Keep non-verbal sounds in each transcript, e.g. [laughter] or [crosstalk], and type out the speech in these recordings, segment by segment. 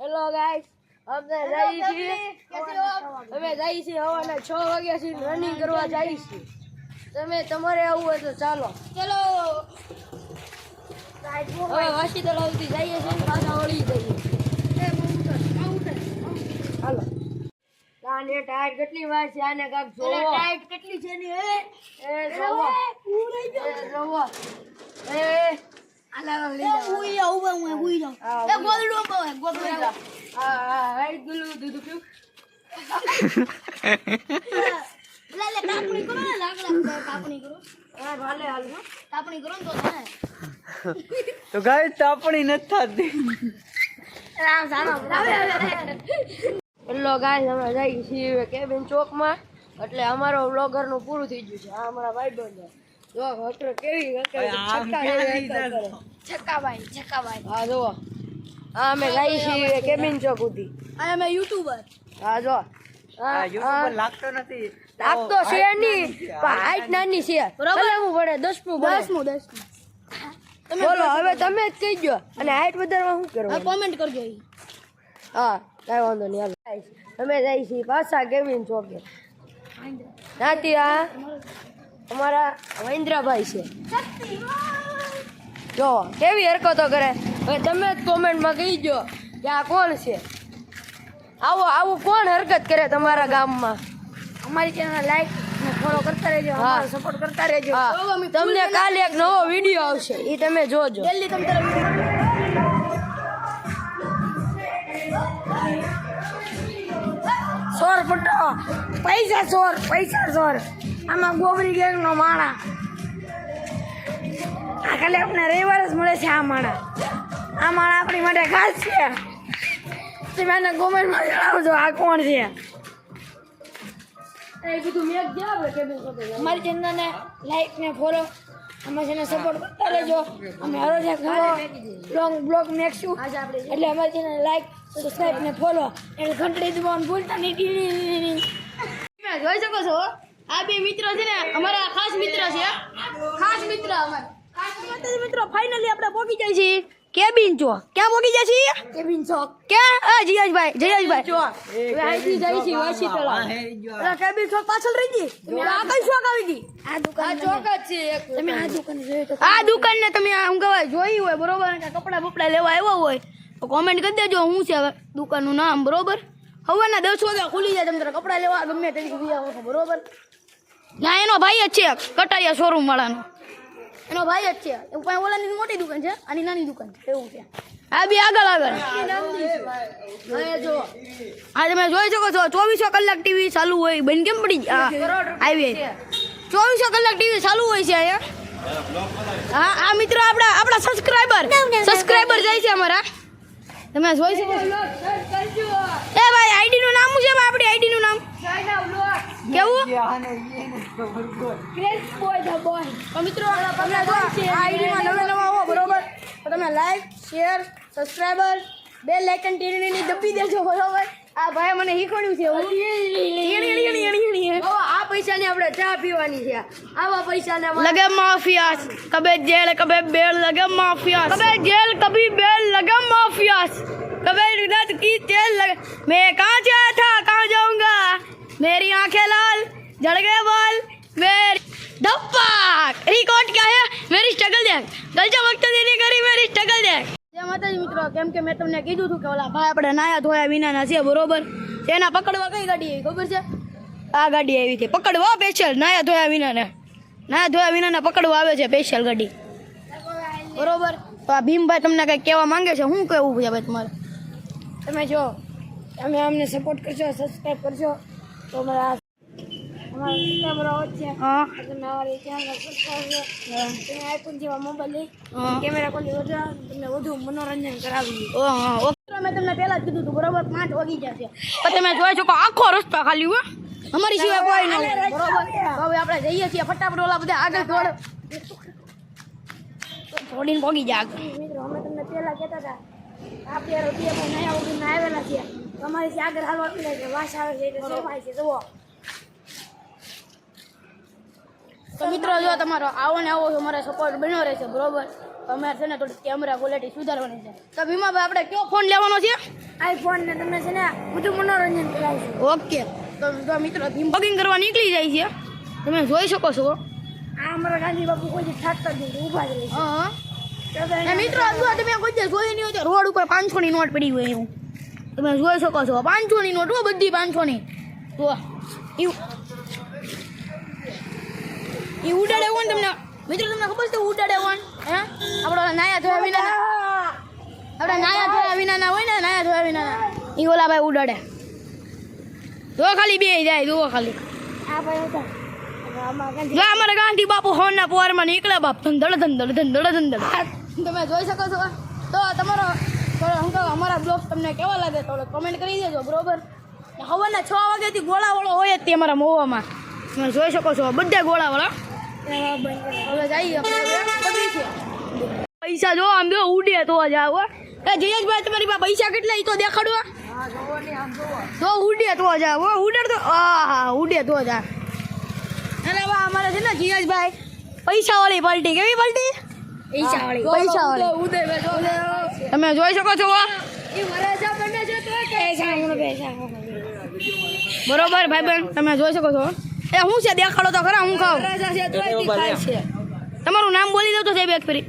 Hello guys અમે જઈએ છીએ. અમે જઈએ છીએ હવાના છ વાગ્યા સુધી રનિંગ કરવા જઈએ છીએ. તમે તમારે આવવું હોય તો ચાલો. ચલો. હવે વાસી તળાવથી જઈએ છીએ પાછા વળી જઈએ. હાલો. આને ટાયર કેટલી વાર છે? આને કાક જોવો. ટાયર કેટલી છે ને એ જોવો. એ જોવો. એ તો ગાય તાપણી નથી થતી હેલો ગાઈસ અમે જઈએ છીએ કેબિન ચોકમાં એટલે અમારો vlogger નું પૂરું થઈ ગયું છે આ અમારા ભાઈબંધ છે જો કેવી છક્કા હા અમે છીએ ચોક સુધી. અમે યુટ્યુબર. હા લાગતો નથી. લાગતો છે નહીં હાઈટ નાની છે. બરાબર. પડે દસમું દસમું દસમું. બોલો હવે તમે જ કહી દો અને હાઈટ વધારવા શું હવે કોમેન્ટ કરજો હા કાંઈ વાંધો નહીં હાલો. અમે જઈએ છીએ પાછા કેમિન ચોકે. નાતી આ અમારા મહેન્દ્રભાઈ છે. જો કેવી હરકતો કરે? હવે તમે જ કોમેન્ટમાં કહી દો કે આ કોણ છે. આવો આવું કોણ હરકત કરે તમારા ગામમાં? અમારી ચેનલ લાઈક ફોલો કરતા રહેજો હા. સપોર્ટ કરતા રહેજો. હા. તમને કાલે એક નવો વીડિયો આવશે. એ તમે જોજો. જલ્દી તમે સોર પટ. પૈસા સોર પૈસા સોર. આમાં ગોબરી ગેંગ નો માણા. આ ખાલી આપણે રવિવાર જ મળે છે આ માણા. આ માણા આપણી માટે ખાસ છે. તમે આને કોમેન્ટમાં જણાવજો આ કોણ છે. અમારી ચેનલને લાઈક ને ફોલો અમારી ચેનલ સપોર્ટ કરતા રહેજો. અમે હરોજ એક નવો લોંગ બ્લોગ મેકશું. એટલે અમારી ચેનલ લાઈક સબસ્ક્રાઈબ ને ફોલો એટલે ઘંટડી દબાવવાનું ભૂલતા નહીં. જોઈ શકો છો આ બે મિત્રો છે ને અમારા ખાસ મિત્ર છે ખાસ મિત્ર અમારા. મિત્રો ફાઇનલી આપણે પહોંચી જાય છીએ. કેબિન જો ક્યાં પહોંચી જાય છીએ? કેબિન ચોક. ક્યાં? આ જીયાજભાઈ જયેશભાઈ. હવે અહીંથી જઈએ છીએ વાસી તળાવ. અલા, કેબિન ચોક પાછળ રહી ગઈ? તમે આ કઈ ચોક આવી ગઈ? આ આ દુકાન ચોક જ છે એક. તમે આ દુકાન જોઈ તો આ દુકાન ને તમે આમ કહેવાય જોઈ હોય બરોબર? કે કપડા બપડા લેવા આવ્યો હોય તો કોમેન્ટ કરી દેજો હું છે હવે દુકાનનું નામ બરોબર? હવાના દસ વાગ્યા ખુલી જાય તમે કપડા લેવા ગમે તે આવો છો બરોબર? ના એનો ભાઈ જ છે કટારિયા શોરૂમ વાળાનો. એનો ભાઈ જ છે. એવું પાસે ઓલાની મોટી દુકાન છે આની નાની દુકાન છે એવું છે. આ બી આગળ આગળ. આ તમે જોઈ શકો છો ચોવીસો કલાક ટીવી ચાલુ હોય બેન કેમ પડી આવી ચોવીસો કલાક ટીવી ચાલુ હોય છે અહીંયા? હા આ મિત્રો આપણા આપણા સબસ્ક્રાઈબર સબસ્ક્રાઈબર જાય છે અમારા. તમે જોઈ શકો એ ભાઈ આઈડી નું નામ શું છે? આપણી આઈડી નું નામ? કેવું તો મિત્રો તમને જો આ આઈડી માં નવા નવા આવો બરોબર તો તમે લાઈક શેર સબસ્ક્રાઇબર બે લાઈક અને ટીની દબી દેજો બરોબર આ ભાઈ મને શીખવાડ્યું છે હું એણી, એણી, એણી, એણી, એણી. હવે આ પૈસાની આપણે ચા પીવાની છે આવા પૈસાને અમારે लगे माफियास कभी जेल कभी बेल लगे माफियास कभी जेल कभी बेल लगे माफियास कभी नद की तेल लगे मैं कहाँ से आया था कहाँ जाऊंगा मेरी आंखें लाल जड़ गए बाल मेरी धप्पा रिकॉर्ड क्या है मेरी स्ट्रगल देख गलजा वक्त देने करी मेरी स्ट्रगल દેખ જય માતાજી મિત્રો કેમ કે મેં તમને કીધું હતું કે ઓલા ભાઈ આપણે નાયા ધોયા વિનાના છે બરોબર તેના પકડવા કઈ ગાડી આવી ખબર છે આ ગાડી આવી છે પકડવા સ્પેશિયલ નાયા ધોયા વિનાને નાયા ધોયા વિનાના પકડવા આવે છે સ્પેશિયલ ગાડી બરોબર તો આ ભીમભાઈ તમને કંઈક કહેવા માંગે છે શું કહેવું છે ભાઈ તમારે તમે જો તમે અમને સપોર્ટ કરશો સબસ્ક્રાઈબ કરશો તમે આઈફોન જેવા મોબાઈલ લઈ કેમેરા કોલી તમને વધુ મનોરંજન કરાવી ઓ મેં તમને પહેલા જ કીધું હતું બરોબર પાંચ વાગી જશે પણ તમે જોઈ શકો આખો રસ્તો ખાલી હો. અમારી સિવાય કોઈ નહીં બરોબર? હવે આપણે જઈએ છીએ ફટાફટ ઓલા બધા આગળ દોડ. થોડીને ભોગી જાય મિત્રો અમે તમને પહેલા કહેતા હતા આપણે રૂપિયા પણ નયા વગર આવેલા છીએ તમારી આગળ હાલવા પીલા છે વાસ આવે છે એટલે સોમાય છે જુઓ. તો મિત્રો જો તમારો આવો ને આવો અમારે સપોર્ટ બન્યો રહેશે બરોબર? અમારે છે ને થોડી કેમેરા ક્વોલિટી સુધારવાની છે. તો ભીમાભાઈ આપણે કયો ફોન લેવાનો છે? આઈફોન ને તમને છે ને બધું મનોરંજન કરાવશું ઓકે. તો મિત્રો ભીમ બગિંગ કરવા નીકળી જાય છે. તમે જોઈ શકો છો. આ અમારા ગાંધી બાપુ કોઈ ઠાકતા જ નથી ઊભા જ રહે હા. છે મિત્રો જો તમે કોઈ જોઈ નહીં હોય રોડ ઉપર પાંચસો ની નોટ પડી હોય એવું. તમે જોઈ શકો છો. પાંચસો ની નોટ હો બધી પાંચસો ની તો એ ઉડાડે કોણ તમને. મિત્રો, તમને ખબર છે ઉડાડે કોણ હે? આપણો નાયા થયા વિના આપણે નાયા થયા વિનાના હોય ને, નાયા થયા વિના એ ઈ ઓલા ભાઈ ઉડાડે. જો ખાલી બે જાય, જુઓ ખાલી. અમારા ગાંધી બાપુ હોના પોરમાં નીકળે બાપ. ધંધડ ધંધડ ધંધડ ધંધડ તમે જોઈ શકો છો. તો તમારો કહું અમારા બ્લોગ તમને કેવા લાગે થોડો કમેન્ટ કરી દેજો બરોબર? હવાના છ વાગ્યાથી ગોળાવાળો હોય જ તે અમારા મોવામાં. તમે જોઈ શકો છો બધા ગોળાવાળા. હવે જઈએ આપણે પૈસા જો આમ જો ઉડે તો જ આવો. એ જયેશભાઈ તમારી પાસે પૈસા કેટલા એ તો દેખાડો. તો ઉડે તો જ આવો. ઉડે તો હા ઉડે તો જ આ. અને હવે અમારે છે ને જયેશભાઈ પૈસાવાળી પલટી કેવી પલટી પૈસા વાળી પૈસા વાળી તમે જોઈ શકો છો બરોબર ભાઈ બેન તમે જોઈ શકો છો એ હું છે દેખાડો તો ખરા હું ખાવ તમારું નામ બોલી દઉં તો સાહેબ એક ફરી.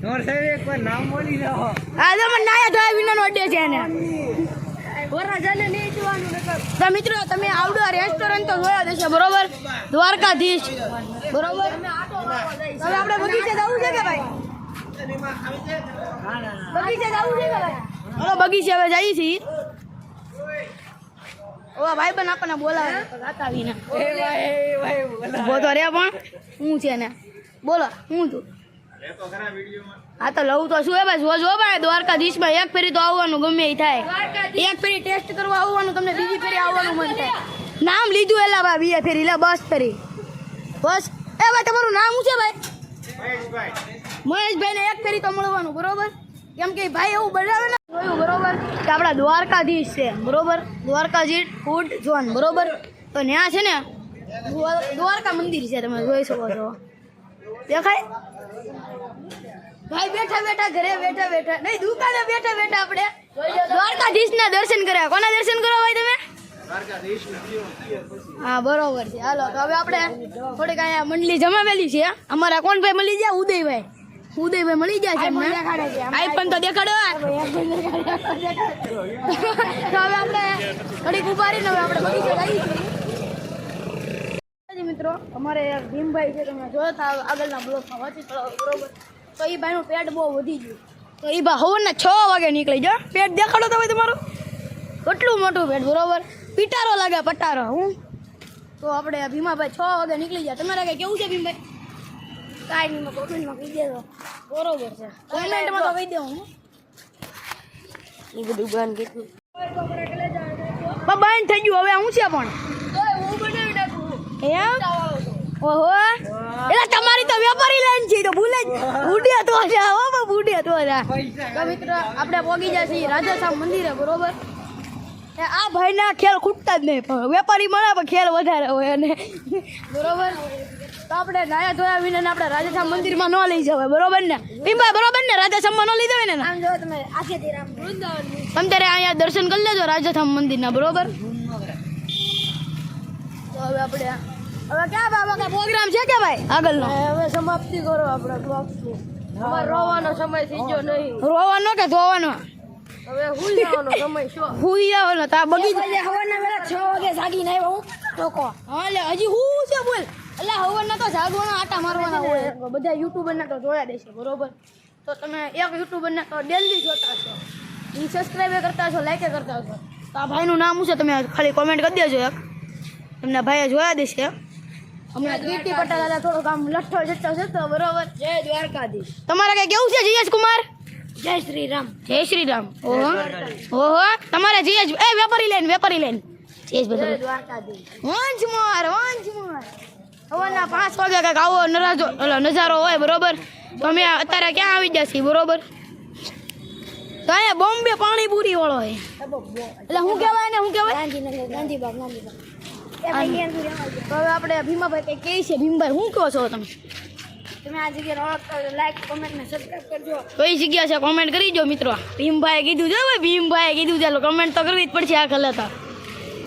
તમારે સાહેબ એક વાર નામ બોલી જાઓ આ તો મને નાયા ધોયા છે એને. તો મિત્રો તમે આવડો રેસ્ટોરન્ટ તો જોયા દેશે બરોબર? દ્વારકાધીશ. બરોબર? હવે આપણે બગીચે જવું છે કે ભાઈ? હલો બગીચે હવે જઈએ છીએ. ઓ ભાઈ બન આપણને બોલાવે. ગાતા ઊભો તો રે પણ. હું છે ને? બોલો હું તું હા તો લઉં તો શું હે ભાઈ. જો જો ભાઈ દ્વારકાધીશમાં એક ફેરી તો આવવાનું ગમે એ થાય. એક ફેરી ટેસ્ટ કરવા આવવાનું તમને બીજી ફેરી આવવાનું મન થાય. નામ લીધું એલા ભાઈ બે ફેરી. લે બસ ફેરી. બસ. એ ભાઈ તમારું નામ શું છે ભાઈ? મહેશભાઈ ને એક ફેરી તો મળવાનું બરોબર? કેમ કે ભાઈ એવું બનાવે ને જોયું બરોબર? કે આપણા દ્વારકાધીશ છે બરોબર? દ્વારકાધીશ ફૂડ ઝોન બરોબર? તો ત્યાં છે ને દ્વારકા મંદિર છે તમે જોઈ શકો છો. દેખાય? ભાઈ બેઠા બેઠા ઘરે બેઠા બેઠા નહીં દુકાને બેઠા બેઠા આપણે દ્વારકાધીશ ના દર્શન કર્યા. કોના દર્શન કરવા ભાઈ તમે? હા બરોબર છે. હાલો તો હવે આપણે થોડીક અહીંયા મંડળી જમાવેલી છે. અમારા કોણ ભાઈ? મળી ગયા ઉદયભાઈ. ઉદયભાઈ મળી જાય છે આઈફોન તો દેખાડો તો હવે આપણે થોડીક ઉભારીને હવે આપણે બગીચે જઈએ મિત્રો અમારે ભીમભાઈ છે તમે જોતા આગળના બ્લોકમાં વાંચી બરોબર. તો એ ભાઈનું પેટ બહુ વધી ગયું. તો એ ભાઈ હવરના છ વાગે નીકળી જાય પેટ દેખાડો તો ભાઈ તમારું. કેટલું મોટું પેટ બરોબર. પિટારો લાગે પટારો હું. તો આપણે ભીમાભાઈ છ વાગે નીકળી જાય તમારે કંઈ કેવું છે ભીમભાઈ? કાંઈ નહીં કોમેન્ટમાં કહી દેજો બરોબર છે. કોમેન્ટમાં તો કહી દઉં હું. એ બધું બંધ કેટલું? બંધ થઈ ગયું હવે હું છે પણ? એમ? ઓહો. એટલે તમારી તો વેપારી લાઈન છે તો ભૂલે જ. ઉડ્યા તો જા હો બા ઉડ્યા તો તો મિત્રો આપણે પોગી જાય છીએ રાજાસામ મંદિરે બરોબર? આ ભાઈના ખેલ ખૂટતા જ નહીં પણ વેપારી મળે પણ ખેલ વધારે હોય અને બરોબર? તો આપણે નાયા ધોયા વિના આપણે રાજાસામ મંદિરમાં ન લઈ જવાય બરોબર ને? ભીમભાઈ બરોબર ને? રાજાસામમાં ન લઈ જવાય ને આમ જો તમે આખેથી રામ. વૃંદાવન તમે ત્યારે અહીંયા દર્શન કરી લેજો રાજાધામ મંદિરના બરોબર? તો હવે આપણે હવે ક્યાં બાબા કે પ્રોગ્રામ છે કે ભાઈ? આગળનો? હવે સમાપ્તિ કરો આપણે અમારે રોવાનો સમય થઈ ગયો નહીં. રોવાનો કે ધોવાનો? હવે હુઈ જવાનો સમય છો. હુઈ જવાનો તા બગી હવાના વેલા 6 વાગે જાગીને આવ્યો હું. કો હા હજી હું છે બોલ. એટલે હવરના તો જાગવાનો આટા મારવાના હોય. બધા યુટ્યુબરના તો જોયા દેશે બરોબર? તો તમે એક યુટ્યુબરના તો ડેલી જોતા છો એ સબસ્ક્રાઈબ કરતા છો લાઈક કરતા છો તો આ ભાઈનું નામ શું છે? તમે ખાલી કોમેન્ટ કરી દેજો એક. તમને ભાઈએ જોયા દેશે હમણાં કીર્તિ પટેલ દાદા થોડોક આમ લઠ્ઠો જટ્ટો છે તો બરોબર. જય દ્વારકાધીશ. તમારે કઈ કેવું છે જયેશ કુમાર? જય શ્રી રામ જય શ્રી રામ ઓહો. ઓહો. તમારે જયેશ એ વેપારી લેન વેપારી લેન જયેશ જય દ્વારકાધીશ. માર માર સવારના પાંચ વાગે કાંઈક આવો નરાજો એટલે નજારો હોય બરોબર? તો અમે અત્યારે ક્યાં આવી જશે બરોબર? તો અહીંયા બોમ્બે પાણીપુરી વાળો હોય એટલે શું કહેવાય ને શું કહેવાય? ગાંધીબાગ ગાંધીબાગ હવે આપણે ભીમાભાઈ કઈ કહે છે. ભીમભાઈ શું કહો છો તમે? તમે આ જગ્યાએ ઓળખતા લાઈક કોમેન્ટ ને સબસ્ક્રાઇબ કરજો. કઈ જગ્યા છે કોમેન્ટ કરી દો મિત્રો. ભીમભાઈએ કીધું છે ભાઈ ભીમભાઈએ કીધું ચાલો કમેન્ટ તો કરવી જ પડશે આ ખલતા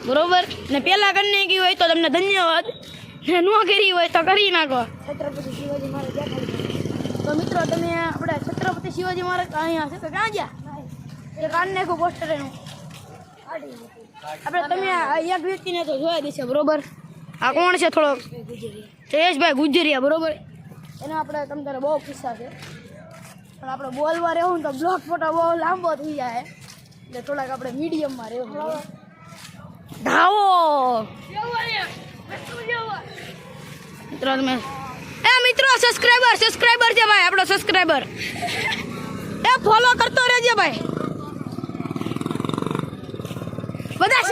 બરોબર? ને પેલા કરીને ગયું હોય તો તમને ધન્યવાદ. ને ન કરી હોય તો કરી નાખો. છત્રપતિ શિવાજી મહારાજ દેખાડી તો મિત્રો તમે આપણે છત્રપતિ શિવાજી મહારાજ અહીંયા છે તો ક્યાં ગયા? એ કાન નાખું પોસ્ટર એનું. આપણે તમે આ એક વ્યક્તિને તો જોયા દેશે બરોબર? આ કોણ છે થોડોક? જયેશભાઈ ગુજરિયા બરોબર? એનો આપણે તમ તારે બહુ કિસ્સા છે. પણ આપણે બોલવા રહેવું ને તો બ્લોક ફોટો બહુ લાંબો થઈ જાય. એટલે થોડાક આપણે મીડિયમમાં રહેવું. ધાવો! મિત્રો તમે એ મિત્રો સબસ્ક્રાઇબર સબસ્ક્રાઇબર છે ભાઈ આપણો સબસ્ક્રાઇબર એ ફોલો કરતો રહેજે ભાઈ. બધા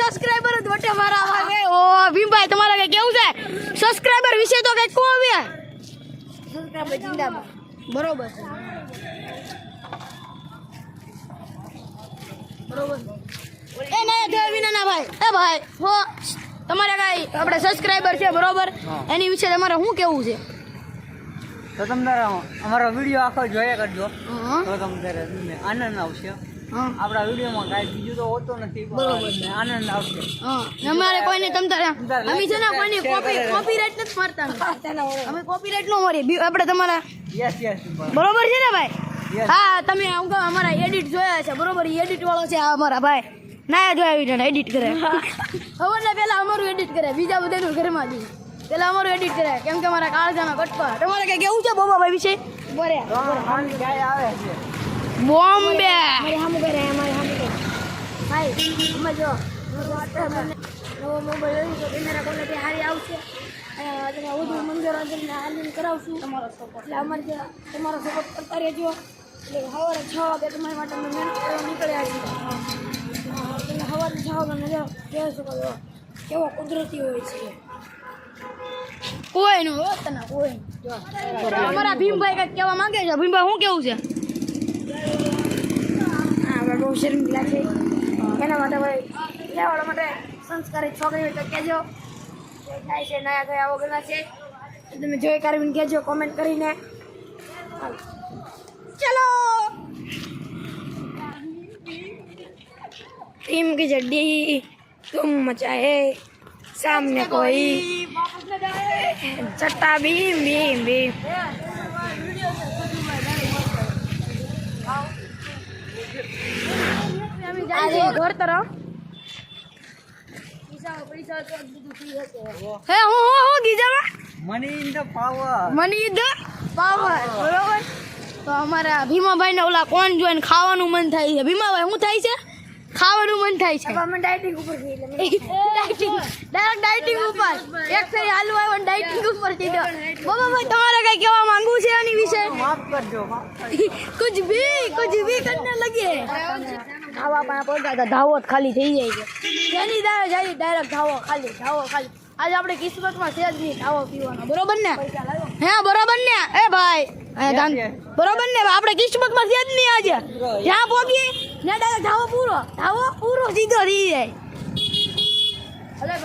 સબસ્ક્રાઇબર જ વટે મારા આવે ઓ ભીમભાઈ તમારે કઈ કેવું છે? સબસ્ક્રાઇબર વિશે તો કઈ કહો હવે. બરોબર. બરોબર. એ ના જય વિના ભાઈ. એ ભાઈ હો. તમારે કાંઈ આપણે સબસ્ક્રાઇબર છે બરોબર? એની વિશે તમારે શું કેવું છે? તો તમે તારા અમારો વીડિયો આખો જોયા કરજો. તો તમે તમને આનંદ આવશે. આપણા વિડીયોમાં કાંઈ બીજું તો હોતું નથી બરોબર. આનંદ આવશે. હા. અમારે કોઈને તમ તારે અમે છે ને કોઈને કોપી કોપીરાઇટ નથી મારતા અમે. કોપીરાઇટ નો મારીએ. આપણે તમારા યસ યસ બરોબર છે ને ભાઈ? હા તમે અમારા એડિટ જોયા છે. બરોબર એડિટ વાળો છે અમારા ભાઈ. ના જોયા વીડિયો એડિટ કરે. [laughs] ખબર ને પેલા અમારું એડિટ કરે બીજા બધાનું ઘરમાં જઈએ. પેલા અમારું એડિટ કરે કેમ કે મારા કાળજાનો કટકા. તમારે કઈ કેવું છે બોબાભાઈ વિશે? બરે ક્યાંય આવે છે બોમ્બે નવો મોબાઈલ કેમેરા ક્વોલિટી સારી આવશે તમે વધુ મનોરંજન આનંદ કરાવશું. તમારો સપોર્ટ એટલે અમારે તમારો સપોર્ટ કરતા રહેજો. એટલે સવારે છ વાગે તમારી માટે અમે મહેનત કરવા નીકળ્યા છીએ. હા, તમે સવારે છ વાગે નજર જોઈ શકો છો કેવો કુદરતી હોય છે. કોઈ નું હોત ના કોઈ. અમારા ભીમભાઈ કંઈક કહેવા માંગે છે? ભીમભાઈ શું કેવું છે? આપણે બહુ શરમ લાગે. એના માટે ભાઈ લેવાડા માટે સંસ્કારી છોકરી હોય તો કહેજો. થાય છે નયા થયા વગરના છે. તમે જોઈ કરીને કહેજો કોમેન્ટ કરીને. ચલો! टीम की जड्डी तुम मचाए सामने कोई चट्टा भीम भीम भीम આજે ઘર તરફ હે હું હું હું ગીજામાં money in the power money the power બરોબર તો અમારા ભીમાભાઈ ને ઓલા કોણ જોઈને ખાવાનું મન થાય છે ભીમાભાઈ શું થાય છે ખાવાનું મન થાય છે. અમે ડાયટિંગ ઉપર છીએ ડાયટિંગ ડાયરેક્ટ ડાયટિંગ ઉપર. એક ફેરી હાલુ આવ્યો ડાયટિંગ ઉપર કીધો બાબા ભાઈ તમારે કઈ કહેવા માંગુ છે એની વિશે? માફ કરજો [laughs] કુછ ભી કુછ ભી કરને લગે. ખાવા પણ પહોંચાતા ધાવો ખાલી થઈ જાય છે. જેની દાવે જાય ડાયરેક્ટ ધાવો ખાલી ધાવો ખાલી. આજે આપણે કિસ્મતમાં સેજ નહીં ધાવો પીવાનો. બરોબર ને? હે બરોબર ને? એ ભાઈ. બરોબર ને? આપણે કિસ્મતમાં સેજ નહીં આજે. જ્યાં પહોંચી ને ડાયરેક્ટ ધાવો પૂરો ધાવો પૂરો સીધો રહી જાય.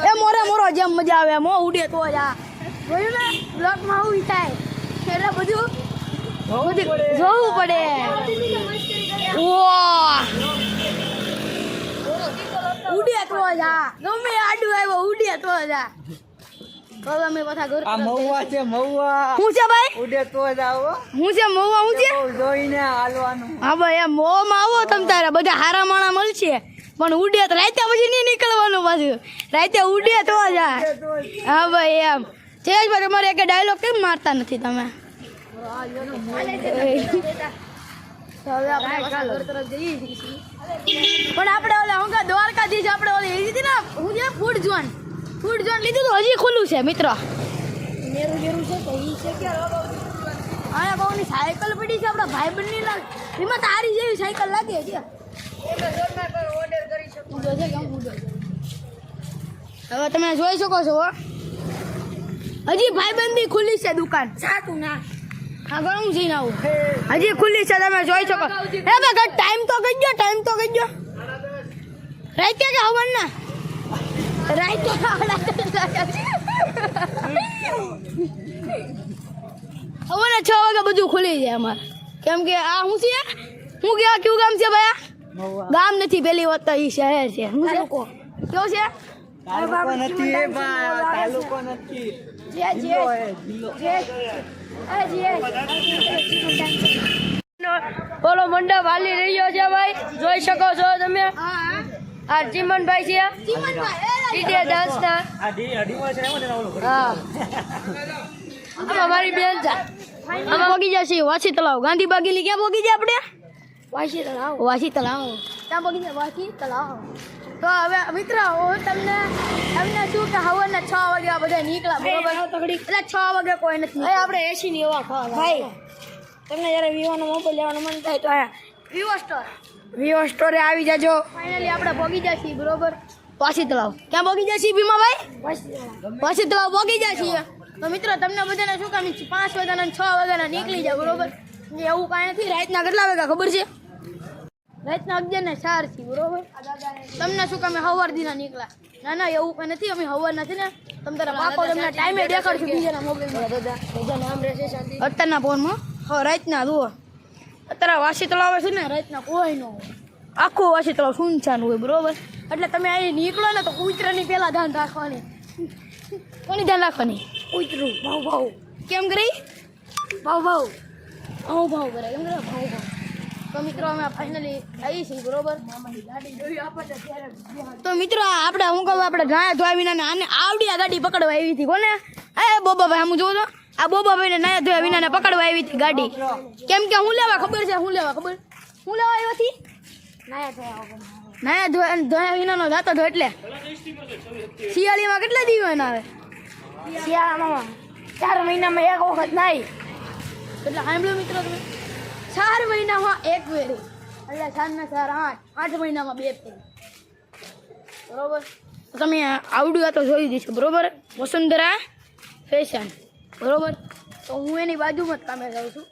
એ મોરે મોરો જેમ મજા આવે મો ઉડે તો જ આ. જોયું ને? બ્લોકમાં આવું થાય એટલે બધું બધું જોવું પડે. વાહ ઉડે તો જ આ. ગમે આડું આવ્યો ઉડે તો જ આ. અમે પાછા ઘર આ મહુવા છે મહુવા. હું છે ભાઈ? ઉડે તો જ આવો. હું છે મોવા હું છે? જોઈને હાલવાનું. હા ભાઈ એમ મોમાં આવો તમ તારે. બધા હારા માણા મળશે. પણ ઉડે તો રાતે પછી નહીં નીકળવાનું પાછું. રાતે ઉડે તો જ હા ભાઈ એમ. જયેશભાઈ તમારે એક ડાયલોગ કેમ મારતા નથી તમે. પણ આપણે ઓલા હું દ્વારકાધીશ આપણે ઓલી હતી ને હું ફૂડ ઝોન ફૂડ ઝોન લીધું તો હજી ખુલ્લું છે મિત્રો. મેરું મેરું છે તો ઈ છે કે અહીંયા બહુની સાયકલ પડી છે આપણા ભાઈ બંને ના એમાં તારી જેવી સાયકલ લાગે છે. હવે તમે જોઈ શકો છો હો. હજી ભાઈબંધી ખુલ્લી છે દુકાન. સાચું ના. આગળ હું જઈને આવું. હજી ખુલ્લી છે તમે જોઈ શકો. હે ટાઈમ તો કહી ગયો ટાઈમ તો કહી ગયો રાઈત કે હવન ના રાઈત હવે છ. વાગે બધું ખુલી જાય અમારે. કેમ કે આ શું છે? હું કે આ કયું ગામ છે ભાઈ? ગામ નથી પેલી વાત તો ઈ શહેર છે. છે? તાલુકો. કેવું છે? ઓલો એ હે, મંડપ હાલી રહ્યો છે ભાઈ. જોઈ શકો છો તમે? આ છે. ડીજે ડાન્સના આ ડી અઢીમાં છે એમાં ને હા. અમારી બેન છે અમે પોગી જશે. વાસી તલાવ ગાંધી બાગીલી ક્યાં પોગી જાય આપણે? વાસી તળાવ. વાસી તલાવ ક્યાં પોગી જાય વાસી તલાવ તો હવે મિત્ર હું તમને તમને શું કે હવાના છ વાગે આ બધા નીકળ્યા બરોબર? એટલે છ વાગે કોઈ નથી આપણે એસી ની એવા ખાવા ભાઈ. તમને જયારે વિવાનો મોબાઈલ લેવાનો મન થાય તો વિવો સ્ટોર. વિવો સ્ટોરે આવી જાજો. ફાઇનલી આપણે પોગી જશી બરોબર? પાછી તલાવ ક્યાં પોગી જશી ભીમાભાઈ? તળાવ પછી તો પોગી જશી. તો મિત્રો તમને બધાને શું કામ પાંચ વાગ્યાના છ વાગ્યાના નીકળી જાય બરોબર? ને એવું કાંઈ નથી. રાતના કેટલા વાગ્યા ખબર છે? રાતના અગિયાર ને ચારથી બરોબર? તમને શું કામે હવાર દીના નીકળ્યા. ના ના એવું કાંઈ નથી. અમે હવાર નથી ને. તમે તારા બાપો તમને ટાઈમે દેખાડશું. બીજાના મોબાઈલમાં અત્યારના ફોનમાં હા રાતના જુઓ. અત્યારે વાસી તળાવ છે ને રાતના કોઈ ન હોય. આખું વાસી તળાવ સુનસાન હોય બરોબર? એટલે તમે અહીં નીકળો ને તો કૂતરાની પહેલાં ધ્યાન રાખવાની. કોની ધ્યાન રાખવાની? ઉતરું ભાવ ભાવ. કેમ કરી? ભાવ ભાવ. ભાવ ભાવ કરે કેમ કરે? ભાવ ભાવ. તો મિત્રો અમે ફાઇનલી આવી છીએ બરોબર? તો મિત્રો આપણે હું કહું આપણે ગાય ધોયા વિના આને આવડી આ ગાડી પકડવા આવી હતી કોને? એ બોબાભાઈ હું જોઉં તો. આ બોબાભાઈને નાયા ધોયા વિના ને પકડવા આવી હતી ગાડી. કેમ કે હું લેવા ખબર છે હું લેવા ખબર? હું લેવા આવ્યો હતી? નાયા નાયા ધોયા ધોયા વિનાનો જાતો ધો એટલે. શિયાળીમાં કેટલા દિવસ આવે શિયાળામાં ચાર મહિનામાં એક વખત નાઈ એટલે સાંભળ્યું મિત્રો તમે? ચાર મહિનામાં એક વેરી એટલે ચાર ને ચાર આઠ આઠ મહિનામાં બે ફેરી. બરોબર? તમે આવડું તો જોઈ દઈશું બરોબર? વસુંધરા ફેશન. બરોબર? તો હું એની બાજુમાં જ કામે જાઉં છું.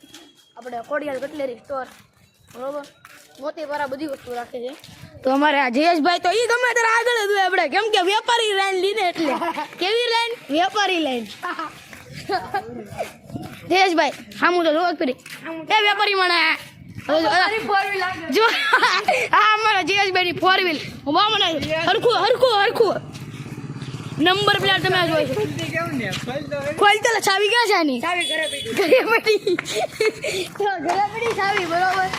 આપણે કોડિયાલ કટલેરી સ્ટોર બરોબર? મોતીપારા બધી વસ્તુ રાખે છે. તો અમારે આ જયેશભાઈ તો એ ગમે ત્યારે આગળ જ હોય આપણે. કેમ કે વેપારી લાઈન લીધે એટલે. કેવી લાઈન? વેપારી લાઈન. જયેશભાઈ હા હું તો જોવા કરી એ વેપારી મને જો હા અમારા જયેશભાઈ ની ફોર વ્હીલ હું બહુ મને હરખું હરખું હરખું. નંબર પ્લેટ તમે જોઈ છો. ખુલ્લી ખોલ દો એ. ખોલ તો ચાવી ક્યાં છે આની? ચાવી ઘરે પડી. ઘરે પડી. તો ઘરે પડી ચાવી બરોબર.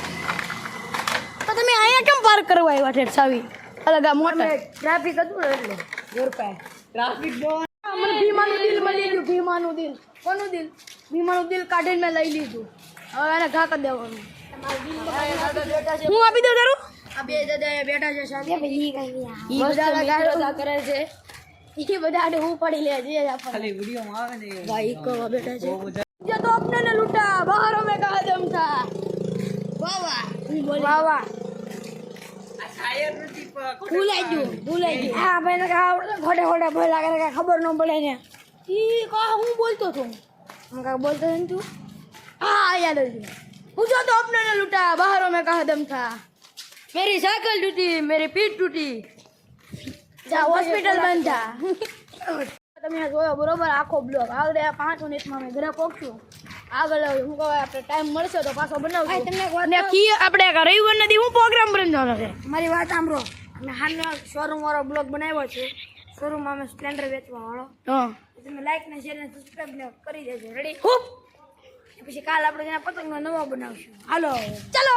તો તમે અહીંયા કેમ પાર્ક કરવા આવ્યા છે ચાવી? અલગ આ મોટર ટ્રાફિક હતું ને એટલે ઘર પાસે ટ્રાફિક બહુ મને ભીમાનું દિલ મળી ગયું ભીમાનું દિલ. કોનું દિલ? ભીમાનું દિલ કાઢીને મેં લઈ લીધું. હવે એને ઘા કરી દેવાનું. હું આપી દઉં તારું? આ બે દાદા બેઠા છે સાથે ઈ બધા કરે છે. ઈ બધા આડે હું પડી લે જે આપણને ખાલી વિડીયોમાં આવે ને એ ભાઈ કવા બેઠા છે બહુ બધા જે તો अपने ने लूटा बाहर में कहा दम था वाह वाह હું બોલી વાહ વાહ આ ટાયર નથી પણ ખોટે ભૂલાઈ ગયું ભૂલાઈ ગયું હા ભાઈ ને આવડે ખોટે ખોટે બોલા કરે કાંઈ ખબર ન પડે ને ઈ કા હું બોલતો હતો હું કાંઈ બોલતો નથી તું हाँ याद आ गया मुझे तो अपने ने लूटा बाहरों में कहा दम था मेरी साइकिल टूटी मेरी पीठ टूटी જા હોસ્પિટલ બંધ [laughs] તમે જોયો બરોબર? આખો બ્લોક આગળ પાંચ મિનિટમાં અમે ઘરે પહોંચ્યું આગળ હું કહે આપણે ટાઈમ મળશે તો પાછો બનાવશું. તમને કી આપણે રવિવાર નથી હું પ્રોગ્રામ બનાવવાનો છે. મારી વાત સાંભળો. અમે હાલનો શોરૂમ વાળો બ્લોગ બનાવ્યો છે. શોરૂમમાં અમે સ્પ્લેન્ડર વેચવા વાળો. તમે લાઈક ને શેર ને સબસ્ક્રાઇબ ને કરી દેજો. રેડી પછી કાલ આપણે પતંગનો નવો બનાવશું. હાલો. ચલો.